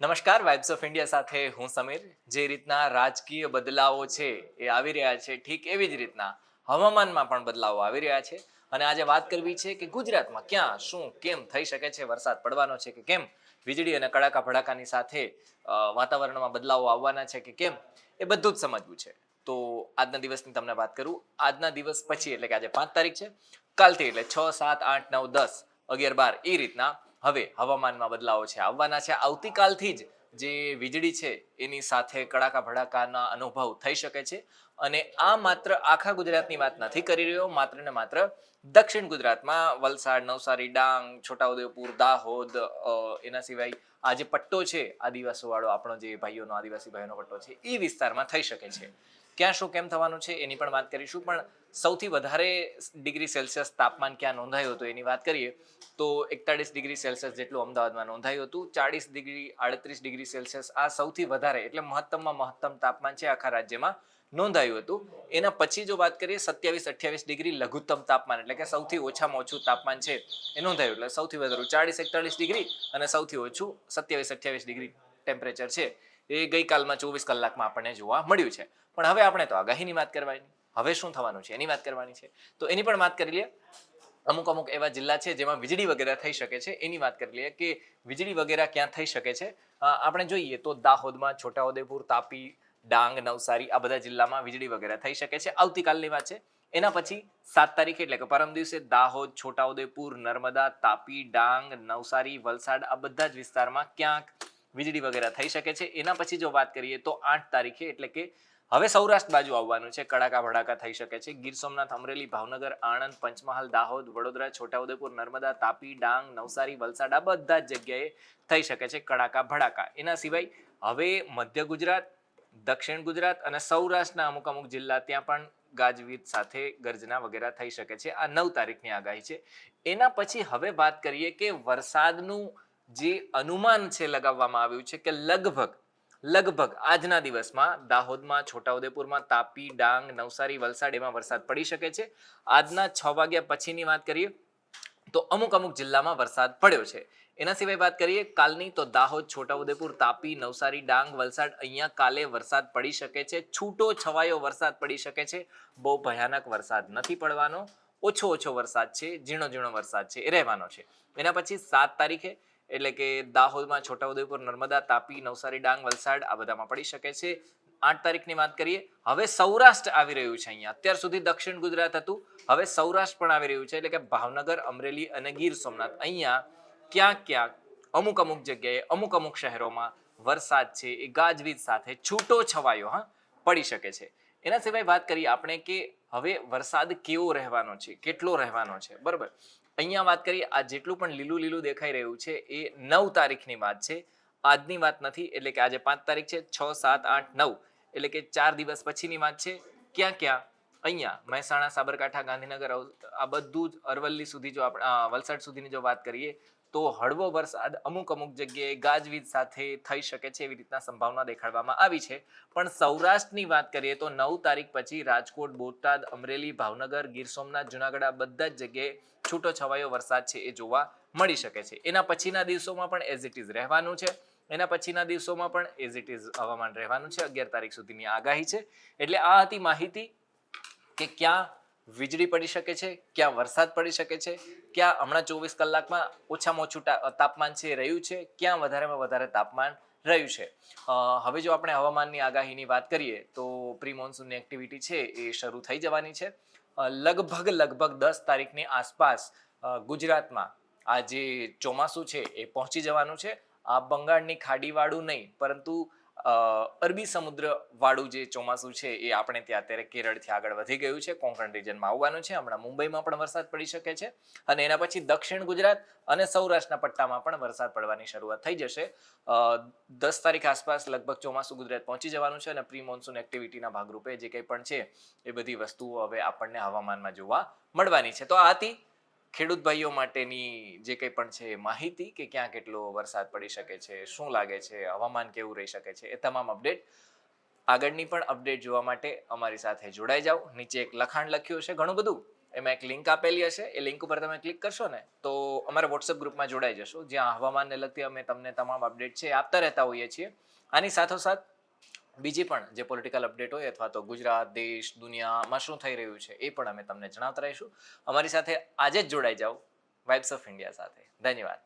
નમસ્કાર vibes of India સાથે હું સમીર. જે રીતના રાજકીય બદલાવો છે એ આવી રહ્યા છે, ઠીક એવી જ રીતના હવામાનમાં પણ બદલાવો આવી રહ્યા છે. અને આજે વાત કરવી છે કે ગુજરાતમાં ક્યાં, શું, કેમ થઈ શકે છે વરસાદ પડવાનો છે કે કેમ? વીજળી અને કડાકા ભડાકાની સાથે વાતાવરણમાં બદલાવો આવવાના છે કે કેમ? એ બધું જ સમજવું છે. તો આજના દિવસની તમને વાત કરું. આજના દિવસ પછી, એટલે કે આજે પાંચ તારીખ છે. કાલથી એટલે છ, સાત, આઠ, નવ, દસ, અગિયાર, બાર એ રીતના હવે હવામાનમાં બદલાવો છે, આવવાના છે. આવતીકાલથી જ જે વીજળી છે, એની સાથે કડાકા ભડાકાના અનુભવ થઈ શકે છે. અને આ માત્ર આખા ગુજરાતની વાત નથી કરી રહ્યો, માત્ર ને માત્ર દક્ષિણ ગુજરાતમાં વલસાડ, નવસારી, ડાંગ, છોટાઉદેપુર, દાહોદ એના સિવાય આ જે પટ્ટો છે, આદિવાસીવાળો આપણો જે ભાઈઓનો, આદિવાસી ભાઈઓનો પટ્ટો છે, એ વિસ્તારમાં થઈ શકે છે. ક્યાં શું કેમ થવાનું છે એની પણ વાત કરીશું. પણ સૌથી વધારે ડિગ્રી સેલ્સિયસ તાપમાન ક્યાં નોંધાયું હતું એની વાત કરીએ, તો એકતાળીસ ડિગ્રી સેલ્સિયસ જેટલું અમદાવાદમાં નોંધાયું હતું. ચાળીસ ડિગ્રી, આડત્રીસ ડિગ્રી સેલ્સિયસ આ સૌથી વધારે એટલે મહત્તમમાં મહત્તમ તાપમાન છે આખા રાજ્યમાં નોંધાયું હતું. એના પછી જો વાત કરીએ, સત્યાવીસ અઠ્યાવીસ ડિગ્રી લઘુત્તમ તાપમાન એટલે કે સૌથી ઓછામાં ઓછું તાપમાન છે એ નોંધાયું એટલે સૌથી વધારે ચાળીસ એકતાળીસ ડિગ્રી અને સૌથી ઓછું સત્યાવીસ અઠ્યાવીસ ડિગ્રી ટેમ્પરેચર છે. એ ગઈકાલમાં ચોવીસ કલાકમાં આપણને જોવા મળ્યું છે. પણ હવે આપણે તો આગાહીની વાત કરવાની. હવે શું થવાનું છે એની વાત કરવાની છે. તો એની પણ વાત કરી લઈએ. અમુક અમુક એવા જિલ્લા છે જેમાં વીજળી વગેરે થઈ શકે છે. એની વાત કરી લઈએ કે વીજળી વગેરે ક્યાં થઈ શકે છે? આપણે જોઈએ તો દાહોદમાં, છોટાઉદેપુર, તાપી, ડાંગ, નવસારી આ બધા જિલ્લામાં વીજળી વગેરે થઈ શકે છે. આવતીકાલની વાત છે. એના પછી સાત તારીખે એટલે કે પરમ દિવસે દાહોદ, છોટાઉદેપુર, નર્મદા, તાપી, ડાંગ, નવસારી, વલસાડ આ બધા જ વિસ્તારમાં ક્યાંક વીજળી વગેરે થઈ શકે છે. એના પછી જો વાત કરીએ તો આઠ તારીખે એટલે કે હવે સૌરાષ્ટ્ર બાજુ આવવાનું છે. કડાકા ભડાકા થઈ શકે છે. ગીર સોમનાથ, અમરેલી, ભાવનગર, આણંદ, પંચમહાલ, દાહોદ, વડોદરા, છોટાઉદેપુર, નર્મદા, તાપી, ડાંગ, નવસારી, વલસાડ આ બધા જ જગ્યાએ થઈ શકે છે કડાકા ભડાકા. એના સિવાય હવે મધ્ય ગુજરાત, દક્ષિણ ગુજરાત અને સૌરાષ્ટ્રના અમુક અમુક જિલ્લા ત્યાં પણ ગાજવીજ સાથે ગર્જના વગેરે થઈ શકે છે. આ નવ તારીખની આગાહી છે. એના પછી હવે વાત કરીએ કે વરસાદનું જે અનુમાન છે લગાવવામાં આવ્યું છે કે લગભગ લગભગ આજના દિવસમાં દાહોદમાં, છોટાઉદેપુરમાં તાપી, ડાંગ, નવસારી, વલસાડ એમાં વરસાદ પડી શકે છે. આજના છ વાગ્યા પછીની વાત કરીએ તો અમુક અમુક જિલ્લામાં વરસાદ પડ્યો છે. એના સિવાય વાત કરીએ કાલની તો દાહોદ, છોટાઉદેપુર, તાપી, નવસારી, ડાંગ, વલસાડ અહીંયા કાલે વરસાદ પડી શકે છે. છૂટો છવાયો વરસાદ પડી શકે છે. બહુ ભયાનક વરસાદ નથી પડવાનો. ઓછો ઓછો વરસાદ છે. ઝીણો ઝીણો વરસાદ છે. એ રહેવાનો છે. એના પછી સાત તારીખે એટલે કે દાહોદમાં છોટાઉદેપુર, નર્મદા, તાપી, નવસારી, ડાંગ, વલસાડ આ બધામાં પડી શકે છે. આઠ તારીખની વાત કરીએ, હવે સૌરાષ્ટ્ર આવી રહ્યું છે અહીંયા. અત્યાર સુધી દક્ષિણ ગુજરાત હતું, હવે સૌરાષ્ટ્ર પણ આવી રહ્યું છે. એટલે કે ભાવનગર, અમરેલી અને ગીર સોમનાથ. અહીંયા ક્યાંક ક્યાંક, અમુક અમુક જગ્યાએ, અમુક અમુક શહેરોમાં વરસાદ છે, એ ગાજવીજ સાથે છૂટો છવાયો, હા, પડી શકે છે. એના સિવાય વાત કરીએ આપણે કે હવે વરસાદ કેવો રહેવાનો છે, કેટલો રહેવાનો છે, બરાબર? અહીંયા વાત કરીએ, આ જેટલું પણ લીલું લીલું દેખાઈ રહ્યું છે, એ નવ તારીખની વાત છે. આજની વાત નથી, એટલે કે આજે પાંચ તારીખ છે, છ, સાત, આઠ, નવ. એટલે કે ચાર દિવસ પછીની વાત છે, ક્યાં ક્યાં? અહીંયા, મહેસાણા, સાબરકાંઠા, ગાંધીનગર આ બધું જ અરવલ્લી સુધી જો આપણે વલસાડ સુધીની જો વાત કરીએ તો હળવો વરસાદ અમુક અમુક જગ્યાએ ગાજવીજ સાથે થઈ શકે છે એવી રીતના સંભાવના દેખાડવામાં આવી છે. પણ સૌરાષ્ટ્રની વાત કરીએ તો નવ તારીખ પછી રાજકોટ, બોટાદ, અમરેલી, ભાવનગર, ગીર સોમનાથ, જુનાગઢ આ બધા જ જગ્યાએ છૂટો છવાયો વરસાદ છે એ જોવા મળી શકે છે. એના પછીના દિવસોમાં પણ એઝ ઇટ ઇઝ રહેવાનું છે. એના પછીના દિવસોમાં પણ એઝ ઇટ ઇઝ હવામાન રહેવાનું છે. અગિયાર તારીખ સુધીની આગાહી છે. એટલે આ હતી માહિતી કે ક્યાં વીજળી પડી શકે છે, ક્યાં વરસાદ પડી શકે છે, ક્યાં હમણાં ચોવીસ કલાકમાં ઓછામાં ઓછું તાપમાન છે રહ્યું છે, ક્યાં વધારેમાં વધારે તાપમાન રહ્યું છે. હવે જો આપણે હવામાનની આગાહીની વાત કરીએ તો પ્રી મોન્સૂનની એક્ટિવિટી છે એ શરૂ થઈ જવાની છે. લગભગ લગભગ દસ તારીખની આસપાસ ગુજરાતમાં આ જે ચોમાસું છે એ પહોંચી જવાનું છે. આ બંગાળની ખાડીવાળું નહીં, પરંતુ અરબી સમુદ્ર વાળું જે ચોમાસું છે એ આપણે ત્યાં અત્યારે કેરળથી આગળ વધી ગયું છે, કોંકણ રિજનમાં આવવાનું છે, હમણાં મુંબઈમાં પણ વરસાદ પડી શકે છે અને એના પછી દક્ષિણ ગુજરાત અને સૌરાષ્ટ્રના પટ્ટામાં પણ વરસાદ પડવાની શરૂઆત થઈ જશે. દસ તારીખ આસપાસ લગભગ ચોમાસું ગુજરાત પહોંચી જવાનું છે અને પ્રી મોન્સૂન એક્ટિવિટીના ભાગરૂપે જે કંઈ પણ છે એ બધી વસ્તુઓ હવે આપણને હવામાનમાં જોવા મળવાની છે. તો આ હતી ખેડૂત ભાઈઓ માટેની જે કંઈ પણ છે માહિતી કે ક્યાં કેટલો વરસાદ પડી શકે છે, શું લાગે છે, હવામાન કેવું રહી શકે છે, એ તમામ અપડેટ આગળની પણ અપડેટ જોવા માટે અમારી સાથે જોડાઈ જાઓ. નીચે એક લખાણ લખ્યું છે ઘણું બધું. એમાં એક લિંક આપેલી હશે. એ લિંક ઉપર તમે ક્લિક કરશો ને, તો અમારા વોટ્સએપ ગ્રુપમાં જોડાઈ જશો. જ્યાં હવામાનને લગતી અમે તમને તમામ અપડેટ છે આપતા રહેતા હોઈએ છીએ. આની સાથોસાથ બીજી પણ જે પોલિટિકલ અપડેટ હોય અથવા તો ગુજરાત, દેશ, દુનિયામાં શું થઈ રહ્યું છે એ પણ અમે તમને જણાવતા રહીશું. અમારી સાથે આજે જ જોડાઈ જાઓ વાઇબ્સ ઓફ ઇન્ડિયા સાથે. ધન્યવાદ.